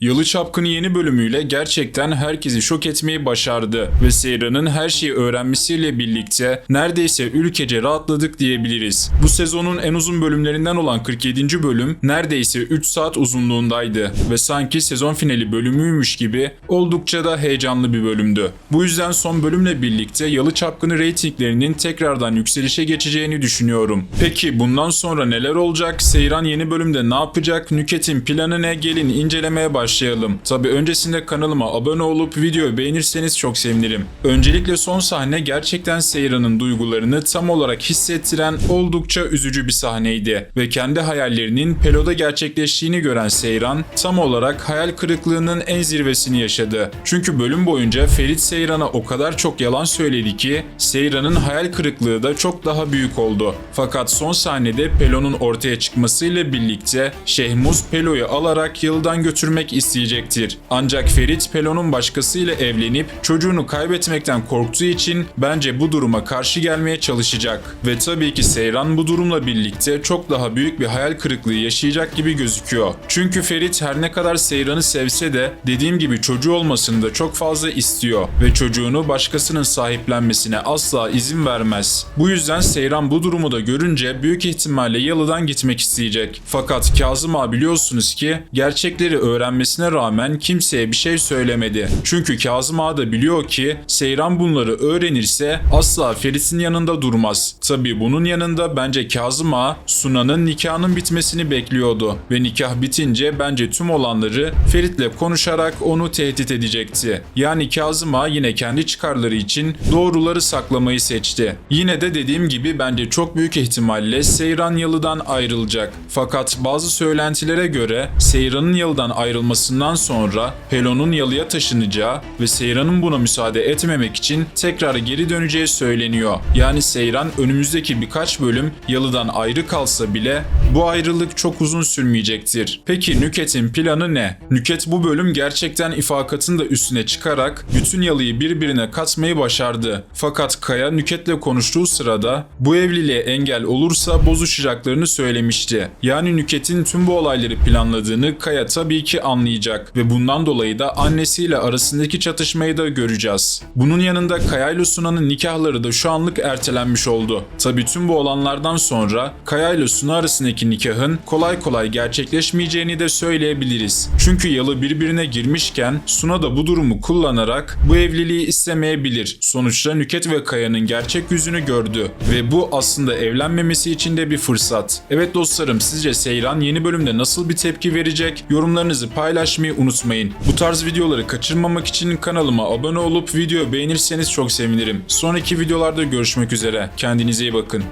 Yalı Çapkını yeni bölümüyle gerçekten herkesi şok etmeyi başardı ve Seyran'ın her şeyi öğrenmesiyle birlikte neredeyse ülkece rahatladık diyebiliriz. Bu sezonun en uzun bölümlerinden olan 47. bölüm neredeyse 3 saat uzunluğundaydı ve sanki sezon finali bölümüymüş gibi oldukça da heyecanlı bir bölümdü. Bu yüzden son bölümle birlikte Yalı Çapkını reytinglerinin tekrardan yükselişe geçeceğini düşünüyorum. Peki bundan sonra neler olacak? Seyran yeni bölümde ne yapacak? Nüket'in planı ne? Gelin incelemeye başlayalım. Tabi öncesinde kanalıma abone olup videoyu beğenirseniz çok sevinirim. Öncelikle son sahne gerçekten Seyran'ın duygularını tam olarak hissettiren oldukça üzücü bir sahneydi. Ve kendi hayallerinin Pelo'da gerçekleştiğini gören Seyran tam olarak hayal kırıklığının en zirvesini yaşadı. Çünkü bölüm boyunca Ferit Seyran'a o kadar çok yalan söyledi ki Seyran'ın hayal kırıklığı da çok daha büyük oldu. Fakat son sahnede Pelo'nun ortaya çıkmasıyla birlikte Şehmuz Pelo'yu alarak yıldan götürmek isteyecektir. Ancak Ferit Pelo'nun başkasıyla evlenip çocuğunu kaybetmekten korktuğu için bence bu duruma karşı gelmeye çalışacak. Ve tabii ki Seyran bu durumla birlikte çok daha büyük bir hayal kırıklığı yaşayacak gibi gözüküyor. Çünkü Ferit her ne kadar Seyran'ı sevse de dediğim gibi çocuğu olmasını da çok fazla istiyor ve çocuğunu başkasının sahiplenmesine asla izin vermez. Bu yüzden Seyran bu durumu da görünce büyük ihtimalle Yalı'dan gitmek isteyecek. Fakat Kazım Ağa biliyorsunuz ki gerçekleri öğrenmesine rağmen kimseye bir şey söylemedi. Çünkü Kazım Ağa da biliyor ki Seyran bunları öğrenirse asla Ferit'in yanında durmaz. Tabi bunun yanında bence Kazım Ağa Sunan'ın nikahının bitmesini bekliyordu ve nikah bitince bence tüm olanları Ferit'le konuşarak onu tehdit edecekti. Yani Kazım Ağa yine kendi çıkarları için doğruları saklamayı seçti. Yine de dediğim gibi bence çok büyük ihtimalle Seyran Yalı'dan ayrılacak. Fakat bazı söylentilere göre Seyran'ın Yalı'dan ayrılmasından sonra Pelon'un Yalı'ya taşınacağı ve Seyran'ın buna müsaade etmemek için tekrar geri döneceği söyleniyor. Yani Seyran önümüzdeki birkaç bölüm Yalı'dan ayrı kalsa bile bu ayrılık çok uzun sürmeyecektir. Peki Nüket'in planı ne? Nüket bu bölüm gerçekten ifakatın da üstüne çıkarak bütün Yalı'yı birbirine katmayı başardı. Fakat Kaya Nüket'le konuştuğu sırada bu evliliğe engel olursa bozuşacaklarını söylemişti. Yani Nüket'in tüm bu olayları planladığını Kaya tabii ki anlayacak ve bundan dolayı da annesiyle arasındaki çatışmayı da göreceğiz. Bunun yanında Kaya ile Suna'nın nikahları da şu anlık ertelenmiş oldu. Tabii tüm bu olanlardan sonra Kaya ile Suna arasındaki nikahın kolay kolay gerçekleşmeyeceğini de söyleyebiliriz. Çünkü Yalı birbirine girmişken Suna da bu durumu kullanarak bu evliliği istemeyebilir. Sonuçta Nüket ve Kaya'nın gerçek yüzünü gördü ve bu aslında evlenmemesi için de bir fırsat. Evet dostlarım sizce Seyran yeni bölümde nasıl bir tepki verecek? Yorumlarınızı paylaşmayı unutmayın. Bu tarz videoları kaçırmamak için kanalıma abone olup videoyu beğenirseniz çok sevinirim. Sonraki videolarda görüşmek üzere. Kendinize iyi bakın.